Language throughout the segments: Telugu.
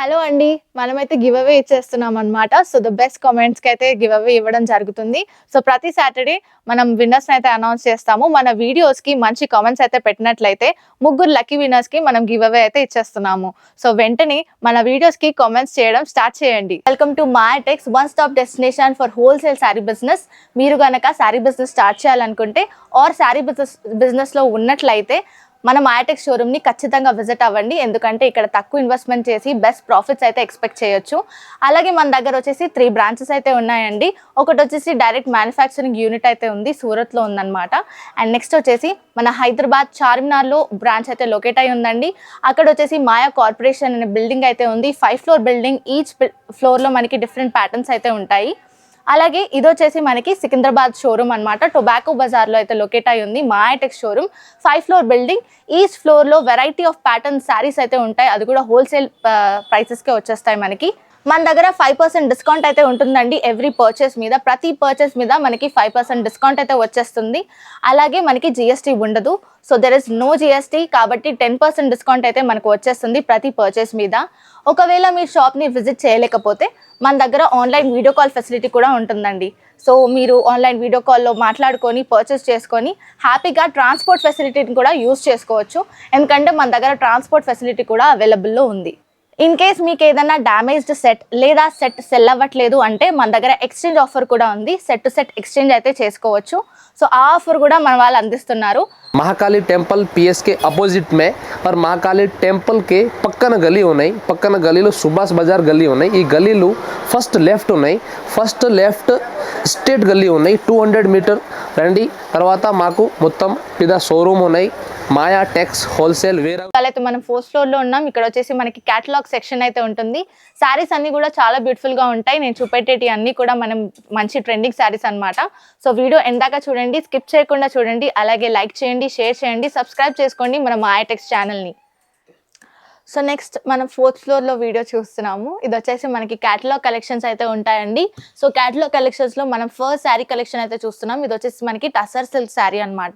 హలో అండి మనమైతే గివ్ అవే ఇచ్చేస్తున్నాం అనమాట సో ద బెస్ట్ కామెంట్స్కి అయితే గివ్ అవే ఇవ్వడం జరుగుతుంది. సో ప్రతి సాటర్డే మనం విన్నర్స్ అయితే అనౌన్స్ చేస్తాము. మన వీడియోస్కి మంచి కామెంట్స్ అయితే పెట్టినట్లయితే ముగ్గురు లక్కీ విన్నర్స్కి మనం గివ్ అవే అయితే ఇచ్చేస్తున్నాము. సో వెంటనే మన వీడియోస్కి కామెంట్స్ చేయడం స్టార్ట్ చేయండి. Welcome to Matex one stop destination for wholesale sari business. మీరు కనుక శారీ బిజినెస్ స్టార్ట్ చేయాలనుకుంటే ఆర్ శారీ బిజినెస్ బిజినెస్లో ఉన్నట్లయితే మన మాయాటెక్ షోరూమ్ని ఖచ్చితంగా విజిట్ అవ్వండి. ఎందుకంటే ఇక్కడ తక్కువ ఇన్వెస్ట్మెంట్ చేసి బెస్ట్ ప్రాఫిట్స్ అయితే ఎక్స్పెక్ట్ చేయొచ్చు. అలాగే మన దగ్గర వచ్చేసి త్రీ బ్రాంచెస్ అయితే ఉన్నాయండి. ఒకటి వచ్చేసి డైరెక్ట్ మ్యానుఫ్యాక్చరింగ్ యూనిట్ అయితే ఉంది సూరత్లో ఉందన్నమాట. అండ్ నెక్స్ట్ వచ్చేసి మన హైదరాబాద్ చార్మినార్లో బ్రాంచ్ అయితే లొకేట్ అయి ఉందండి. అక్కడ వచ్చేసి మాయా కార్పొరేషన్ అనే బిల్డింగ్ అయితే ఉంది. ఫైవ్ ఫ్లోర్ బిల్డింగ్ ఈచ్ ఫ్లోర్లో మనకి డిఫరెంట్ ప్యాటర్న్స్ అయితే ఉంటాయి. అలాగే ఇది వచ్చేసి మనకి సికింద్రాబాద్ షోరూమ్ అనమాట టొబాకో బజార్లో అయితే లొకేట్ అయి ఉంది Mayatek showroom. Five floor building. Each ఫ్లోర్లో వెరైటీ ఆఫ్ ప్యాటర్న్ శారీస్ అయితే ఉంటాయి. అది కూడా హోల్సేల్ ప్రైసెస్కే వచ్చేస్తాయి మనకి. మన దగ్గర ఫైవ్ పర్సెంట్ డిస్కౌంట్ అయితే ఉంటుందండి ఎవ్రీ పర్చేస్ మీద. ప్రతి పర్చేస్ మీద మనకి ఫైవ్ పర్సెంట్ డిస్కౌంట్ అయితే వచ్చేస్తుంది. అలాగే మనకి జిఎస్టీ ఉండదు. So there is no GST కాబట్టి టెన్ పర్సెంట్ డిస్కౌంట్ అయితే మనకు వచ్చేస్తుంది ప్రతి పర్చేస్ మీద. ఒకవేళ మీ షాప్ని విజిట్ చేయలేకపోతే మన దగ్గర ఆన్లైన్ వీడియో కాల్ ఫెసిలిటీ కూడా ఉంటుందండి. సో మీరు ఆన్లైన్ వీడియో కాల్లో మాట్లాడుకొని పర్చేస్ చేసుకొని హ్యాపీగా ట్రాన్స్పోర్ట్ ఫెసిలిటీని కూడా యూస్ చేసుకోవచ్చు. ఎందుకంటే మన దగ్గర ట్రాన్స్పోర్ట్ ఫెసిలిటీ కూడా అవైలబుల్లో ఉంది. ఇన్ కేస్ మీకు ఏదైనా డ్యామేజ్డ్ సెట్ లేదా సెట్ సెల్ అవ్వట్లేదు అంటే మన దగ్గర ఎక్స్చేంజ్ ఆఫర్ కూడా ఉంది. సెట్ టు సెట్ ఎక్స్చేంజ్ అయితే చేసుకోవచ్చు. సో ఆ ఆఫర్ కూడా మన వాళ్ళు అందిస్తున్నారు. మహాకాళి టెంపుల్ పిఎస్కే అపోజిట్ మే మరి మహాకాళి టెంపుల్కి పక్కన గలీ ఉన్నాయి. పక్కన గలీలో సుభాష్ బజార్ గల్లీ ఉన్నాయి. ఈ గలీలు ఫస్ట్ లెఫ్ట్ ఉన్నాయి. ఫస్ట్ లెఫ్ట్ స్టేట్ గల్లీ ఉన్నాయి. టూ హండ్రెడ్ మీటర్ రండి. తర్వాత మాకు మొత్తం పెద్ద షోరూమ్ ఉన్నాయి. మాయా టెక్స్ హోల్సేల్ వేరే అయితే మనం ఫోర్త్ ఫ్లోర్లో ఉన్నాం. ఇక్కడ వచ్చేసి మనకి క్యాటలాగ్ సెక్షన్ అయితే ఉంటుంది. శారీస్ అన్ని కూడా చాలా బ్యూటిఫుల్గా ఉంటాయి. నేను చూపెట్టేటి అన్ని కూడా మనం మంచి ట్రెండింగ్ శారీస్ అన్నమాట. సో వీడియో ఎందాక చూడండి స్కిప్ చేయకుండా చూడండి. అలాగే లైక్ చేయండి షేర్ చేయండి సబ్స్క్రైబ్ చేసుకోండి మన మాయటెక్స్ ఛానల్ని సో నెక్స్ట్ మనం ఫోర్త్ ఫ్లోర్లో వీడియో చూస్తున్నాము. ఇది వచ్చేసి మనకి క్యాటలాగ్ కలెక్షన్స్ అయితే ఉంటాయండి. సో క్యాటలాగ్ కలెక్షన్స్లో మనం ఫస్ట్ శారీ కలెక్షన్ అయితే చూస్తున్నాం. ఇది వచ్చేసి మనకి టసర్ సిల్క్ శారీ అనమాట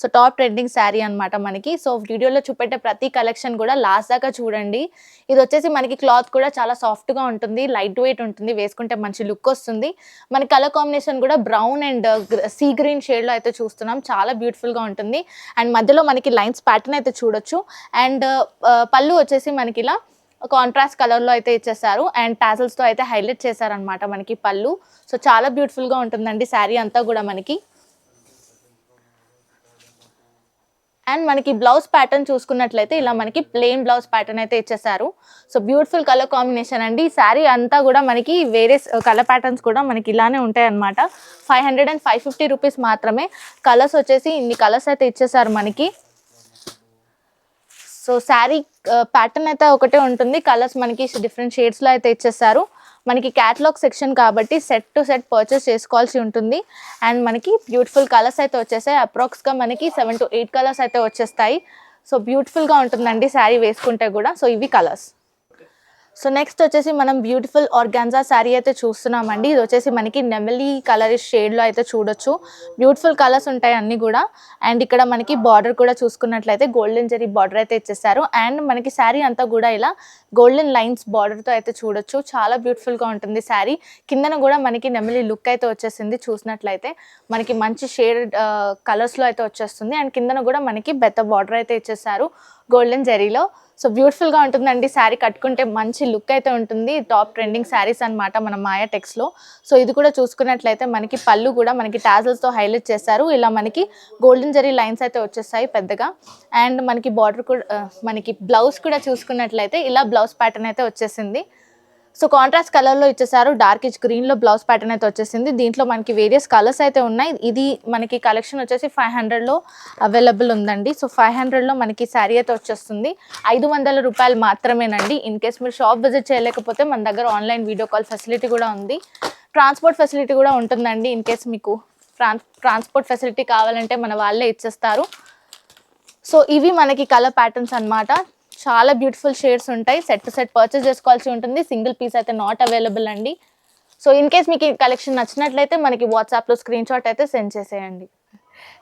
సో టాప్ ట్రెండింగ్ శారీ అనమాట మనకి. సో వీడియోలో చూపెట్టే ప్రతి కలెక్షన్ కూడా లాస్ట్ దాకా చూడండి. ఇది వచ్చేసి మనకి క్లాత్ కూడా చాలా సాఫ్ట్గా ఉంటుంది లైట్ వెయిట్ ఉంటుంది వేసుకుంటే మంచి లుక్ వస్తుంది. మన కలర్ కాంబినేషన్ కూడా బ్రౌన్ అండ్ సీ గ్రీన్ షేడ్లో అయితే చూస్తున్నాం. చాలా బ్యూటిఫుల్గా ఉంటుంది. అండ్ మధ్యలో మనకి లైన్స్ ప్యాటర్న్ అయితే చూడొచ్చు. అండ్ uh, uh, పళ్ళు వచ్చేసి మనకి ఇలా కాంట్రాస్ట్ కలర్లో అయితే ఇచ్చేసారు. అండ్ టాజల్స్తో అయితే హైలైట్ చేశారనమాట మనకి పళ్ళు. సో చాలా బ్యూటిఫుల్గా ఉంటుందండి శారీ అంతా కూడా మనకి. అండ్ మనకి బ్లౌజ్ ప్యాటర్న్ చూసుకున్నట్లయితే ఇలా మనకి ప్లెయిన్ బ్లౌజ్ ప్యాటర్న్ అయితే ఇచ్చేసారు. సో బ్యూటిఫుల్ కలర్ కాంబినేషన్ అండి. ఈ శారీ అంతా కూడా మనకి వేరే కలర్ ప్యాటర్న్స్ కూడా మనకి ఇలానే ఉంటాయి అనమాట five hundred and five fifty rupees మాత్రమే. కలర్స్ వచ్చేసి ఇన్ని కలర్స్ అయితే ఇచ్చేసారు మనకి. సో శారీ ప్యాటర్న్ అయితే ఒకటే ఉంటుంది. కలర్స్ మనకి డిఫరెంట్ షేడ్స్లో అయితే ఇచ్చేస్తారు మనకి క్యాటలాగ్ సెక్షన్ కాబట్టి సెట్ టు సెట్ పర్చేస్ చేసుకోవాల్సి ఉంటుంది. అండ్ మనకి బ్యూటిఫుల్ కలర్స్ అయితే వచ్చేసాయి. అప్రాక్స్గా మనకి సెవెన్ టు ఎయిట్ కలర్స్ అయితే వచ్చేస్తాయి. సో బ్యూటిఫుల్గా ఉంటుందండి శారీ వేసుకుంటే కూడా. సో ఇవి కలర్స్ సో నెక్స్ట్ వచ్చేసి మనం బ్యూటిఫుల్ ఆర్గాన్జా శారీ అయితే చూస్తున్నామండి. ఇది వచ్చేసి మనకి నెమలి కలర్ షేడ్లో అయితే చూడొచ్చు. బ్యూటిఫుల్ కలర్స్ ఉంటాయి అన్నీ కూడా. అండ్ ఇక్కడ మనకి బార్డర్ కూడా చూసుకున్నట్లయితే గోల్డెన్ జరీ బార్డర్ అయితే ఇచ్చేసారు. అండ్ మనకి శారీ అంతా కూడా ఇలా గోల్డెన్ లైన్స్ బార్డర్తో అయితే చూడొచ్చు. చాలా బ్యూటిఫుల్గా ఉంటుంది శారీ కిందన కూడా మనకి నెమలి లుక్ అయితే వచ్చేసింది చూసినట్లయితే. మనకి మంచి షేడ్ కలర్స్లో అయితే వచ్చేస్తుంది. అండ్ కిందన కూడా మనకి బెత్త బార్డర్ అయితే ఇచ్చేసారు. గోల్డెన్ జెరీలో. సో బ్యూటిఫుల్గా ఉంటుందండి. శారీ కట్టుకుంటే మంచి లుక్ అయితే ఉంటుంది. టాప్ ట్రెండింగ్ శారీస్ అనమాట మన మాయా టెక్స్లో. సో ఇది కూడా చూసుకున్నట్లయితే మనకి పళ్ళు కూడా మనకి టాజల్స్తో హైలైట్ చేశారు. ఇలా మనకి గోల్డెన్ జరీ లైన్స్ అయితే వచ్చేస్తాయి పెద్దగా. అండ్ మనకి బార్డర్ కూడా మనకి బ్లౌజ్ కూడా చూసుకున్నట్లయితే ఇలా బ్లౌజ్ ప్యాటర్న్ అయితే వచ్చేసింది. సో కాంట్రాస్ట్ కలర్లో ఇచ్చేసారు. డార్క్ ఇచ్ గ్రీన్లో బ్లౌజ్ ప్యాటర్న్ అయితే వచ్చేసింది. దీంట్లో మనకి వేరియస్ కలర్స్ అయితే ఉన్నాయి. ఇది మనకి కలెక్షన్ వచ్చేసి ఫైవ్ హండ్రెడ్లో అవైలబుల్ ఉందండి. సో ఫైవ్ హండ్రెడ్లో మనకి శారీ అయితే వచ్చేస్తుంది. ఐదు వందల రూపాయలు మాత్రమేనండి. ఇన్ కేస్ మీరు షాప్ విజిట్ చేయలేకపోతే మన దగ్గర ఆన్లైన్ వీడియో కాల్ ఫెసిలిటీ కూడా ఉంది. ట్రాన్స్పోర్ట్ ఫెసిలిటీ కూడా ఉంటుందండి. ఇన్ కేస్ మీకు ట్రాన్స్ ట్రాన్స్పోర్ట్ ఫెసిలిటీ కావాలంటే మన వాళ్ళే ఇచ్చేస్తారు. సో ఇవి మనకి కలర్ ప్యాటర్న్స్ అన్నమాట. చాలా బ్యూటిఫుల్ షేడ్స్ ఉంటాయి. సెట్ టు సెట్ పర్చేస్ చేసుకోవాల్సి ఉంటుంది. సింగిల్ పీస్ అయితే నాట్ అవైలబుల్ అండి. సో ఇన్ కేస్ మీకు ఈ కలెక్షన్ నచ్చినట్లయితే మనకి వాట్సాప్లో స్క్రీన్ షాట్ అయితే సెండ్ చేసేయండి.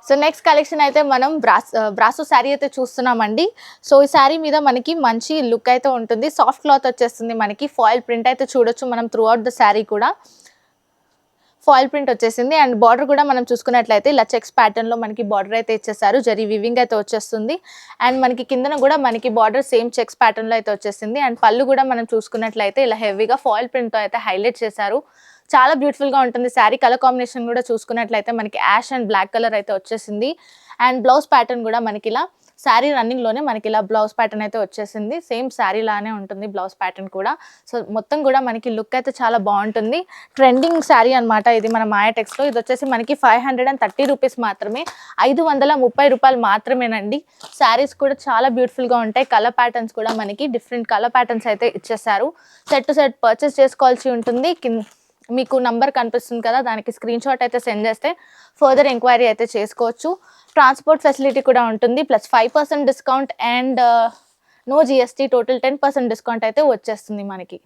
సో నెక్స్ట్ కలెక్షన్ అయితే మనం బ్రాస్ బ్రాసో శారీ అయితే చూస్తున్నామండి. సో ఈ శారీ మీద మనకి మంచి లుక్ అయితే ఉంటుంది. సాఫ్ట్ క్లాత్ వచ్చేస్తుంది మనకి. ఫాయిల్ ప్రింట్ అయితే చూడొచ్చు మనం త్రూ అవుట్ ద శారీ కూడా. ఫాయిల్ ప్రింట్ వచ్చేసింది. అండ్ బార్డర్ కూడా మనం చూసుకున్నట్లయితే ఇలా చెక్స్ ప్యాటర్న్లో మనకి బార్డర్ అయితే ఇచ్చేసారు. జరీ వివింగ్ అయితే వచ్చేస్తుంది. అండ్ మనకి కిందన కూడా మనకి బార్డర్ సేమ్ చెక్స్ ప్యాటర్న్లో అయితే వచ్చేసింది. అండ్ పళ్ళు కూడా మనం చూసుకున్నట్లయితే ఇలా హెవీగా ఫాయిల్ ప్రింట్తో అయితే హైలైట్ చేశారు. చాలా బ్యూటిఫుల్గా ఉంటుంది శారీ. కలర్ కాంబినేషన్ కూడా చూసుకున్నట్లయితే మనకి యాష్ అండ్ బ్లాక్ కలర్ అయితే వచ్చేసింది. అండ్ బ్లౌజ్ ప్యాటర్న్ కూడా మనకి ఇలా శారీ రన్నింగ్లోనే మనకి ఇలా బ్లౌజ్ ప్యాటర్న్ అయితే వచ్చేసింది. సేమ్ శారీ లానే ఉంటుంది బ్లౌజ్ ప్యాటర్న్ కూడా. సో మొత్తం కూడా మనకి లుక్ అయితే చాలా బాగుంటుంది. ట్రెండింగ్ శారీ అనమాట ఇది మన మాయాటెక్స్లో ఇది వచ్చేసి మనకి five hundred and thirty rupees మాత్రమే. ఐదు వందల ముప్పై రూపాయలు మాత్రమేనండి. శారీస్ కూడా చాలా బ్యూటిఫుల్గా ఉంటాయి. కలర్ ప్యాటర్న్స్ కూడా మనకి డిఫరెంట్ కలర్ ప్యాటర్న్స్ అయితే ఇచ్చేసారు సెట్ టు సెట్ పర్చేస్ చేసుకోవాల్సి ఉంటుంది. కింద మీకు నంబర్ కనిపిస్తుంది కదా దానికి స్క్రీన్ షాట్ అయితే సెండ్ చేస్తే ఫర్దర్ ఎంక్వైరీ అయితే చేసుకోవచ్చు. ట్రాన్స్పోర్ట్ ఫెసిలిటీ కూడా ఉంటుంది. Plus five percent discount and uh, no GST total ten percent discount అయితే వచ్చేస్తుంది మనకి.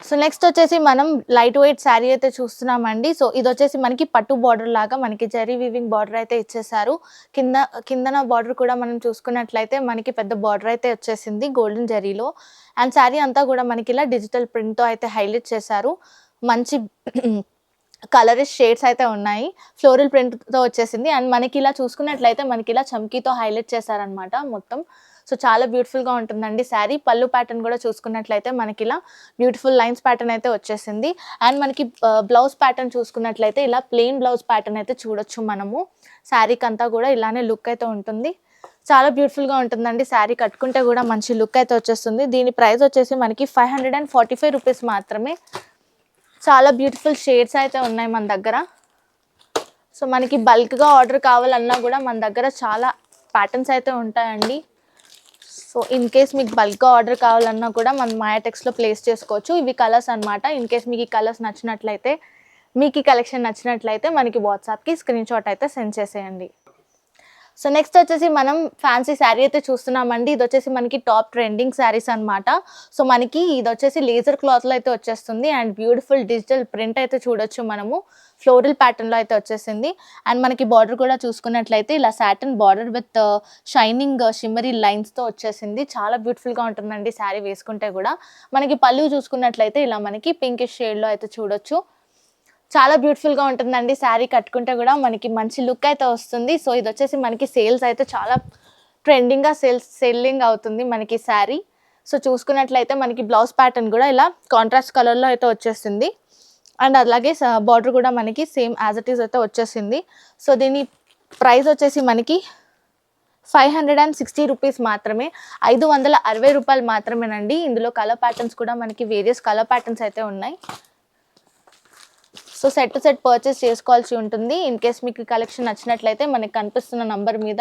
సో నెక్స్ట్ వచ్చేసి మనం లైట్ వెయిట్ శారీ అయితే చూస్తున్నామండి. సో ఇది వచ్చేసి మనకి పట్టు బార్డర్ లాగా మనకి జరీ వివింగ్ బార్డర్ అయితే ఇచ్చేసారు కింద కిందన బార్డర్ కూడా మనం చూసుకున్నట్లయితే మనకి పెద్ద బార్డర్ అయితే వచ్చేసింది గోల్డెన్ జరీలో అండ్ శారీ అంతా కూడా మనకి ఇలా డిజిటల్ ప్రింట్తో అయితే హైలైట్ చేశారు. మంచి కలరిష్ షేడ్స్ అయితే ఉన్నాయి. ఫ్లోరల్ ప్రింట్తో వచ్చేసింది. అండ్ మనకి ఇలా చూసుకున్నట్లయితే మనకి ఇలా చమ్కీతో హైలైట్ చేశారనమాట మొత్తం. సో చాలా బ్యూటిఫుల్గా ఉంటుందండి శారీ. పళ్ళు ప్యాటర్న్ కూడా చూసుకున్నట్లయితే మనకి ఇలా బ్యూటిఫుల్ లైన్స్ ప్యాటర్న్ అయితే వచ్చేసింది. అండ్ మనకి బ్లౌజ్ ప్యాటర్న్ చూసుకున్నట్లయితే ఇలా ప్లెయిన్ బ్లౌజ్ ప్యాటర్న్ అయితే చూడొచ్చు మనము. శారీకి అంతా కూడా ఇలానే లుక్ అయితే ఉంటుంది. చాలా బ్యూటిఫుల్గా ఉంటుందండి శారీ. కట్టుకుంటే కూడా మంచి లుక్ అయితే వచ్చేస్తుంది. దీని ప్రైస్ వచ్చేసి మనకి five hundred and forty five rupees మాత్రమే. చాలా బ్యూటిఫుల్ షేడ్స్ అయితే ఉన్నాయి మన దగ్గర. సో మనకి బల్క్గా ఆర్డర్ కావాలన్నా కూడా మన దగ్గర చాలా ప్యాటర్న్స్ అయితే ఉంటాయండి. సో ఇన్ కేస్ మీకు బల్క్గా ఆర్డర్ కావాలన్నా కూడా మన మాయాటెక్స్లో ప్లేస్ చేసుకోవచ్చు. ఇవి కలర్స్ అన్నమాట. ఇన్ కేస్ మీకు ఈ కలర్స్ నచ్చినట్లయితే మీకు ఈ కలెక్షన్ నచ్చినట్లయితే మనకి వాట్సాప్కి స్క్రీన్ షాట్ అయితే సెండ్ చేసేయండి. సో నెక్స్ట్ వచ్చేసి మనం ఫ్యాన్సీ శారీ అయితే చూస్తున్నామండి. ఇది వచ్చేసి మనకి టాప్ ట్రెండింగ్ శారీస్ అనమాట సో మనకి ఇది వచ్చేసి లేజర్ క్లాత్లో అయితే వచ్చేస్తుంది. అండ్ బ్యూటిఫుల్ డిజిటల్ ప్రింట్ అయితే చూడొచ్చు మనము. ఫ్లోరల్ ప్యాటర్న్లో అయితే వచ్చేసింది. అండ్ మనకి బార్డర్ కూడా చూసుకున్నట్లయితే ఇలా satin border with shining shimmery లైన్స్తో వచ్చేసింది. చాలా బ్యూటిఫుల్గా ఉంటుందండి శారీ వేసుకుంటే కూడా. మనకి పళ్ళు చూసుకున్నట్లయితే ఇలా మనకి పింకిష్ షేడ్లో అయితే చూడొచ్చు. చాలా బ్యూటిఫుల్గా ఉంటుందండి. శారీ కట్టుకుంటే కూడా మనకి మంచి లుక్ అయితే వస్తుంది. సో ఇది వచ్చేసి మనకి సేల్స్ అయితే చాలా ట్రెండింగ్గా సేల్స్ సెల్లింగ్ అవుతుంది మనకి శారీ సో చూసుకున్నట్లయితే మనకి బ్లౌజ్ ప్యాటర్న్ కూడా ఇలా కాంట్రాస్ట్ కలర్లో అయితే వచ్చేసింది అండ్ అలాగే బార్డర్ కూడా మనకి సేమ్ యాజ్ ఇట్ ఈస్ అయితే వచ్చేసింది. సో దీని ప్రైస్ వచ్చేసి మనకి five hundred and sixty rupees మాత్రమే. ఐదు వందల అరవై రూపాయలు మాత్రమేనండి. ఇందులో కలర్ ప్యాటర్న్స్ కూడా మనకి వేరియస్ కలర్ ప్యాటర్న్స్ అయితే ఉన్నాయి. So set to set purchase చేసుకోవాల్సి ఉంటుంది. ఇన్ కేస్ మీకు కలెక్షన్ నచ్చినట్లయితే మనకి కనిపిస్తున్న నంబర్ మీద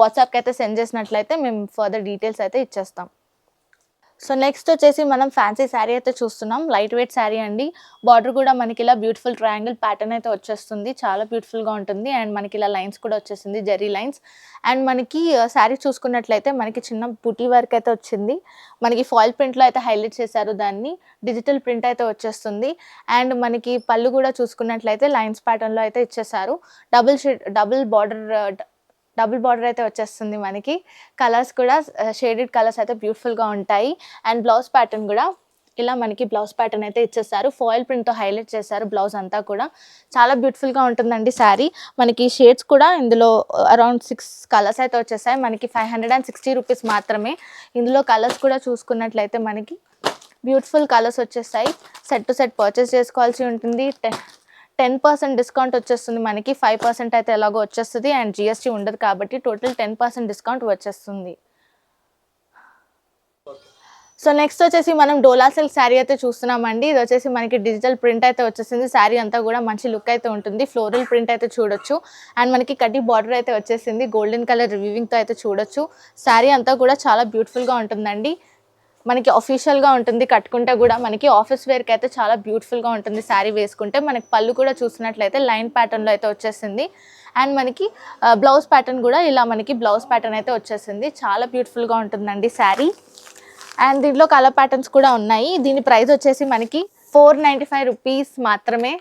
వాట్సాప్కి అయితే సెండ్ చేసినట్లయితే మేము ఫర్దర్ డీటెయిల్స్ అయితే ఇచ్చేస్తాం. సో నెక్స్ట్ వచ్చేసి మనం ఫ్యాన్సీ శారీ అయితే చూస్తున్నాం. లైట్ వెయిట్ శారీ అండి. బార్డర్ కూడా మనకి ఇలా బ్యూటిఫుల్ ట్రయాంగిల్ ప్యాటర్న్ అయితే వచ్చేస్తుంది. చాలా బ్యూటిఫుల్గా ఉంటుంది. అండ్ మనకి ఇలా లైన్స్ కూడా వచ్చేసింది జరీ లైన్స్ అండ్ మనకి శారీ చూసుకున్నట్లయితే మనకి చిన్న బుటీ వర్క్ అయితే వచ్చింది. మనకి ఫాయిల్ ప్రింట్లో అయితే హైలైట్ చేశారు దాన్ని. డిజిటల్ ప్రింట్ అయితే వచ్చేస్తుంది. అండ్ మనకి పళ్ళు కూడా చూసుకున్నట్లయితే లైన్స్ ప్యాటర్న్లో అయితే ఇచ్చేసారు double double border double border అయితే వచ్చేస్తుంది మనకి. కలర్స్ కూడా షేడెడ్ కలర్స్ అయితే బ్యూటిఫుల్గా ఉంటాయి. అండ్ బ్లౌజ్ ప్యాటర్న్ కూడా ఇలా మనకి బ్లౌజ్ ప్యాటర్న్ అయితే ఇచ్చేస్తారు ఫాయిల్ ప్రింట్తో హైలైట్ చేశారు బ్లౌజ్ అంతా కూడా. చాలా బ్యూటిఫుల్గా ఉంటుందండి శారీ మనకి షేడ్స్ కూడా ఇందులో అరౌండ్ సిక్స్ కలర్స్ అయితే వచ్చేసాయి. మనకి five hundred and sixty rupees మాత్రమే. ఇందులో కలర్స్ కూడా చూసుకున్నట్లయితే మనకి బ్యూటిఫుల్ కలర్స్ వచ్చేస్తాయి. సెట్ టు సెట్ పర్చేస్ చేసుకోవాల్సి ఉంటుంది. టెన్ పర్సెంట్ డిస్కౌంట్ వచ్చేస్తుంది మనకి ఫైవ్ పర్సెంట్ అయితే ఎలాగో వచ్చేస్తుంది అండ్ జిఎస్టీ ఉండదు కాబట్టి టోటల్ టెన్ పర్సెంట్ డిస్కౌంట్ వచ్చేస్తుంది. సో నెక్స్ట్ వచ్చేసి మనం డోలా సిల్క్ శారీ అయితే చూస్తున్నామండి. ఇది వచ్చేసి మనకి డిజిటల్ ప్రింట్ అయితే వచ్చేసింది. శారీ అంతా కూడా మంచి లుక్ అయితే ఉంటుంది. ఫ్లోరల్ ప్రింట్ అయితే చూడొచ్చు. అండ్ మనకి కడ్డీ బార్డర్ అయితే వచ్చేసింది. గోల్డెన్ కలర్ రివీవింగ్తో అయితే చూడొచ్చు. శారీ అంతా కూడా చాలా బ్యూటిఫుల్గా ఉంటుందండి. మనకి అఫీషియల్గా ఉంటుంది కట్టుకుంటే కూడా మనకి ఆఫీస్ వేర్కి అయితే చాలా బ్యూటిఫుల్గా ఉంటుంది శారీ వేసుకుంటే. మనకి పళ్ళు కూడా చూసినట్లయితే లైన్ ప్యాటర్న్లో అయితే వచ్చేసింది. అండ్ మనకి బ్లౌజ్ ప్యాటర్న్ కూడా ఇలా మనకి బ్లౌజ్ ప్యాటర్న్ అయితే వచ్చేసింది. చాలా బ్యూటిఫుల్గా ఉంటుందండి శారీ అండ్ దీంట్లో కలర్ ప్యాటర్న్స్ కూడా ఉన్నాయి. దీని ప్రైస్ వచ్చేసి మనకి ఫోర్ నైంటీ ఫైవ్ రూపీస్ మాత్రమే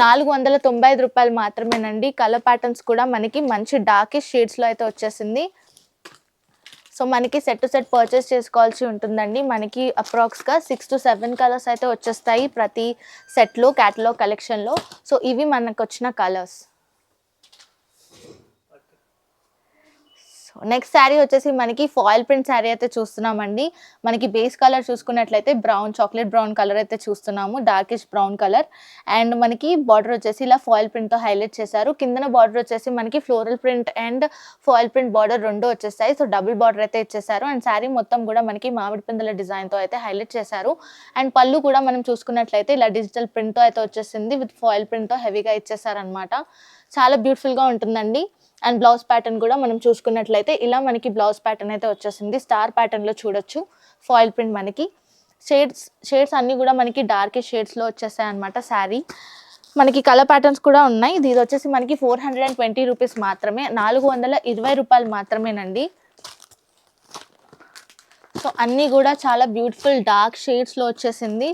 నాలుగు వందల తొంభై ఐదు రూపాయలు మాత్రమేనండి. కలర్ ప్యాటర్న్స్ కూడా మనకి మంచి డార్కిష్ షేడ్స్లో అయితే వచ్చేసింది. సో మనకి సెట్ టు సెట్ పర్చేస్ చేసుకోవాల్సి ఉంటుందండి. మనకి అప్రాక్స్గా సిక్స్ టు సెవెన్ కలర్స్ అయితే వచ్చేస్తాయి ప్రతి సెట్లో క్యాటలాగ్ కలెక్షన్లో సో ఇవి మనకు వచ్చిన కలర్స్ నెక్స్ట్ శారీ వచ్చేసి మనకి ఫాయిల్ ప్రింట్ శారీ అయితే చూస్తున్నామండి. మనకి బేస్ కలర్ చూసుకున్నట్లయితే బ్రౌన్ చాక్లెట్ బ్రౌన్ కలర్ అయితే చూస్తున్నాము. డార్కిష్ బ్రౌన్ కలర్ అండ్ మనకి బార్డర్ వచ్చేసి ఇలా ఫాయిల్ ప్రింట్తో హైలైట్ చేశారు. కిందన బార్డర్ వచ్చేసి మనకి floral print and foil print border రెండు వచ్చేస్తాయి. సో డబుల్ బార్డర్ అయితే ఇచ్చేసారు అండ్ శారీ మొత్తం కూడా మనకి మామిడి పిందల డిజైన్తో అయితే హైలైట్ చేశారు. అండ్ పళ్ళు కూడా మనం చూసుకున్నట్లయితే ఇలా డిజిటల్ ప్రింట్తో అయితే వచ్చేసింది. విత్ ఫాయిల్ ప్రింట్తో హెవీగా ఇచ్చేసారనమాట చాలా బ్యూటిఫుల్గా ఉంటుందండి. అండ్ బ్లౌజ్ ప్యాటర్న్ కూడా మనం చూసుకున్నట్లయితే ఇలా మనకి బ్లౌజ్ ప్యాటర్న్ అయితే వచ్చేసింది. స్టార్ ప్యాటర్న్లో చూడొచ్చు. ఫాయిల్ ప్రింట్ మనకి. షేడ్స్ షేడ్స్ అన్నీ కూడా మనకి డార్క్ షేడ్స్లో వచ్చేసాయి అనమాట శారీ మనకి కలర్ ప్యాటర్న్స్ కూడా ఉన్నాయి. ఇది వచ్చేసి మనకి four hundred and twenty rupees మాత్రమే. నాలుగు వందల ఇరవై రూపాయలు మాత్రమేనండి. సో అన్నీ కూడా చాలా బ్యూటిఫుల్ డార్క్ షేడ్స్లో వచ్చేసింది.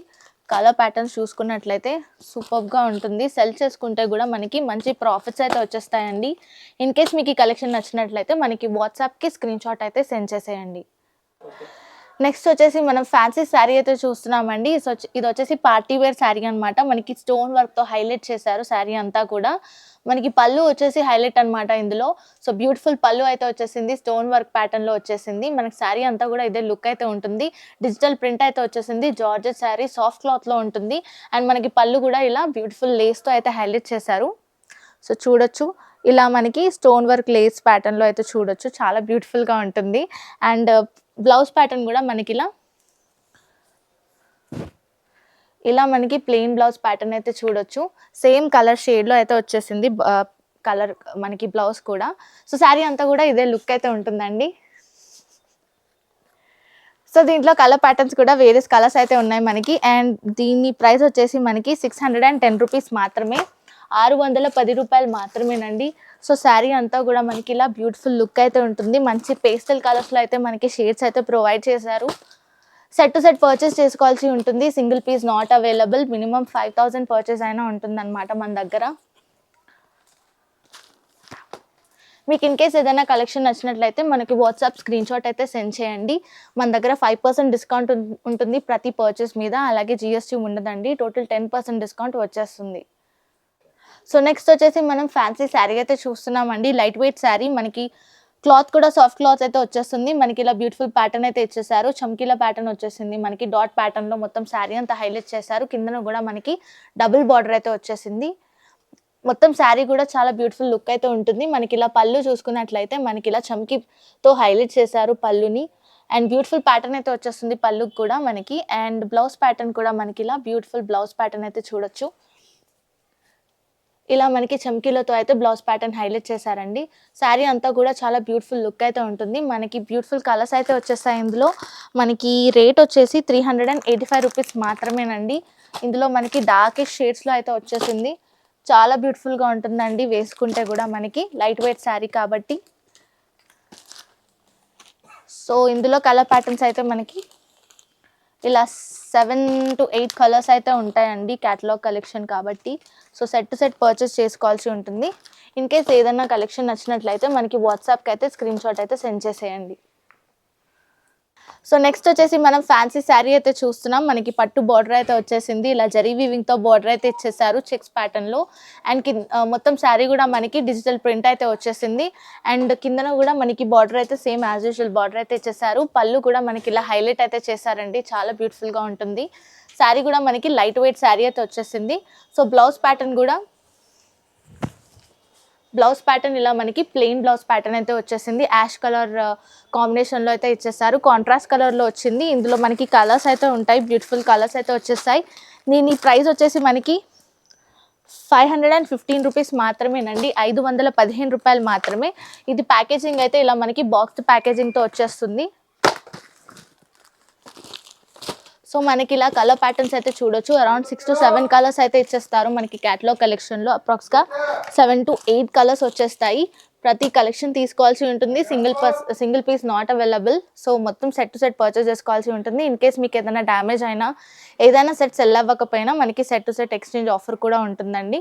కలర్ ప్యాటర్న్స్ చూసుకున్నట్లయితే సూపర్గా ఉంటుంది. సెల్ చేసుకుంటే కూడా మనకి మంచి ప్రాఫిట్స్ అయితే వచ్చేస్తాయండి. ఇన్ కేస్ మీకు ఈ కలెక్షన్ నచ్చినట్లయితే మనకి వాట్సాప్కి స్క్రీన్ షాట్ అయితే సెండ్ చేసేయండి. నెక్స్ట్ వచ్చేసి మనం ఫ్యాన్సీ శారీ అయితే చూస్తున్నామండి. ఇది వచ్చేసి పార్టీ వేర్ శారీ అనమాట మనకి స్టోన్ వర్క్తో హైలైట్ చేశారు శారీ అంతా కూడా. మనకి పళ్ళు వచ్చేసి హైలైట్ అనమాట ఇందులో. సో బ్యూటిఫుల్ పళ్ళు అయితే వచ్చేసింది. స్టోన్ వర్క్ ప్యాటర్న్లో వచ్చేసింది. మనకి శారీ అంతా కూడా ఇదే లుక్ అయితే ఉంటుంది. డిజిటల్ ప్రింట్ అయితే వచ్చేసింది. జార్జెట్ శారీ సాఫ్ట్ క్లాత్లో ఉంటుంది. అండ్ మనకి పళ్ళు కూడా ఇలా బ్యూటిఫుల్ లేస్తో అయితే హైలైట్ చేశారు. సో చూడొచ్చు. ఇలా మనకి స్టోన్ వర్క్ లేస్ ప్యాటర్న్లో అయితే చూడొచ్చు. చాలా బ్యూటిఫుల్గా ఉంటుంది. అండ్ బ్లౌజ్ ప్యాటర్న్ కూడా మనకి ఇలా ఇలా మనకి ప్లెయిన్ బ్లౌజ్ ప్యాటర్న్ అయితే చూడొచ్చు. సేమ్ కలర్ షేడ్లో అయితే వచ్చేసింది కలర్ మనకి బ్లౌజ్ కూడా. సో శారీ అంతా కూడా ఇదే లుక్ అయితే ఉంటుందండి. సో దీంట్లో కలర్ ప్యాటర్న్స్ కూడా వేరియస్ కలర్స్ అయితే ఉన్నాయి మనకి. అండ్ దీని ప్రైస్ వచ్చేసి మనకి six hundred and ten rupees మాత్రమే. ఆరు వందల పది రూపాయలు మాత్రమేనండి. సో శారీ అంతా కూడా మనకి ఇలా బ్యూటిఫుల్ లుక్ అయితే ఉంటుంది. మంచి పేస్టల్ కలర్స్లో అయితే మనకి షేడ్స్ అయితే ప్రొవైడ్ చేశారు. సెట్ టు సెట్ పర్చేస్ చేసుకోవాల్సి ఉంటుంది. Single piece not available minimum five thousand purchase అయినా ఉంటుంది అనమాట మన దగ్గర. మీకు ఇన్ కేస్ ఏదైనా కలెక్షన్ నచ్చినట్లయితే మనకి వాట్సాప్ స్క్రీన్ షాట్ అయితే సెండ్ చేయండి. మన దగ్గర ఫైవ్ పర్సెంట్ డిస్కౌంట్ ఉంటుంది ప్రతి పర్చేస్ మీద. అలాగే జిఎస్టీ ఉండదండి. టోటల్ టెన్ పర్సెంట్ డిస్కౌంట్ వచ్చేస్తుంది. సో నెక్స్ట్ వచ్చేసి మనం ఫ్యాన్సీ శారీ అయితే చూస్తున్నామండి. లైట్ వెయిట్ శారీ మనకి క్లాత్ కూడా సాఫ్ట్ క్లాత్ అయితే వచ్చేస్తుంది. మనకి ఇలా బ్యూటిఫుల్ ప్యాటర్న్ అయితే ఇచ్చేసారు చమ్కీల ప్యాటర్న్ వచ్చేసింది. మనకి డాట్ ప్యాటర్న్లో మొత్తం శారీ అంతా హైలైట్ చేశారు. కిందన కూడా మనకి డబుల్ బార్డర్ అయితే వచ్చేసింది. మొత్తం శారీ కూడా చాలా బ్యూటిఫుల్ లుక్ అయితే ఉంటుంది. మనకి ఇలా పళ్ళు చూసుకున్నట్లయితే మనకి ఇలా చమ్కీతో హైలైట్ చేశారు పళ్ళుని. అండ్ బ్యూటిఫుల్ ప్యాటర్న్ అయితే వచ్చేస్తుంది పళ్ళుకి కూడా మనకి. అండ్ బ్లౌజ్ ప్యాటర్న్ కూడా మనకి ఇలా బ్యూటిఫుల్ బ్లౌజ్ ప్యాటర్న్ అయితే చూడొచ్చు. ఇలా మనకి చమ్కీలతో అయితే బ్లౌజ్ ప్యాటర్న్ హైలైట్ చేశారండి. శారీ అంతా కూడా చాలా బ్యూటిఫుల్ లుక్ అయితే ఉంటుంది. మనకి బ్యూటిఫుల్ కలర్స్ అయితే వచ్చేస్తాయి ఇందులో. మనకి రేట్ వచ్చేసి three hundred and eighty five rupees మాత్రమేనండి. ఇందులో మనకి డార్కెస్ట్ షేడ్స్లో అయితే వచ్చేసింది. చాలా బ్యూటిఫుల్గా ఉంటుందండి వేసుకుంటే కూడా మనకి లైట్ వెయిట్ శారీ కాబట్టి. సో ఇందులో కలర్ ప్యాటర్న్స్ అయితే మనకి ఇలా సెవెన్ టు ఎయిట్ కలర్స్ అయితే ఉంటాయండి క్యాటలాగ్ కలెక్షన్ కాబట్టి. So set to set purchase చేసుకోవాల్సి ఉంటుంది. ఇన్ కేస్ ఏదైనా కలెక్షన్ నచ్చినట్లయితే మనకి వాట్సాప్కి అయితే స్క్రీన్ షాట్ అయితే సెండ్ చేసేయండి. సో నెక్స్ట్ వచ్చేసి మనం ఫ్యాన్సీ శారీ అయితే చూస్తున్నాం. మనకి పట్టు బార్డర్ అయితే వచ్చేసింది. ఇలా జరీ వీవింగ్తో బార్డర్ అయితే ఇచ్చేసారు చెక్స్ ప్యాటర్న్లో అండ్ కింద మొత్తం శారీ కూడా మనకి డిజిటల్ ప్రింట్ అయితే వచ్చేసింది. అండ్ కిందన కూడా మనకి బార్డర్ అయితే సేమ్ యాజ్ యూజువల్ బార్డర్ అయితే ఇచ్చేసారు. పళ్ళు కూడా మనకి ఇలా హైలైట్ అయితే చేశారండి. చాలా బ్యూటిఫుల్గా ఉంటుంది. శారీ కూడా మనకి లైట్ వెయిట్ శారీ అయితే వచ్చేసింది. సో బ్లౌజ్ ప్యాటర్న్ కూడా బ్లౌజ్ ప్యాటర్న్ ఇలా మనకి ప్లెయిన్ బ్లౌజ్ ప్యాటర్న్ అయితే వచ్చేసింది. యాష్ కలర్ కాంబినేషన్లో అయితే ఇచ్చేసారు. కాంట్రాస్ట్ కలర్లో వచ్చింది. ఇందులో మనకి కలర్స్ అయితే ఉంటాయి. బ్యూటిఫుల్ కలర్స్ అయితే వచ్చేస్తాయి దీని ప్రైస్ వచ్చేసి మనకి five hundred and fifteen rupees మాత్రమేనండి. ఐదు వందల పదిహేను రూపాయలు మాత్రమే. ఇది ప్యాకేజింగ్ అయితే ఇలా మనకి బాక్స్ ప్యాకేజింగ్తో వచ్చేస్తుంది. సో మనకి ఇలా కలర్ ప్యాటర్న్స్ అయితే చూడొచ్చు. Around six to seven colours అయితే ఇచ్చేస్తారు మనకి క్యాటలాగ్ కలెక్షన్లో అప్రాక్స్గా సెవెన్ టు ఎయిట్ కలర్స్ వచ్చేస్తాయి. ప్రతి కలెక్షన్ తీసుకోవాల్సి ఉంటుంది. Single purse single piece not available so మొత్తం సెట్ టు సెట్ పర్చేస్ చేసుకోవాల్సి ఉంటుంది. ఇన్ కేస్ మీకు ఏదైనా డ్యామేజ్ అయినా ఏదైనా సెట్ సెల్ అవ్వకపోయినా మనకి set to set exchange offer కూడా ఉంటుందండి.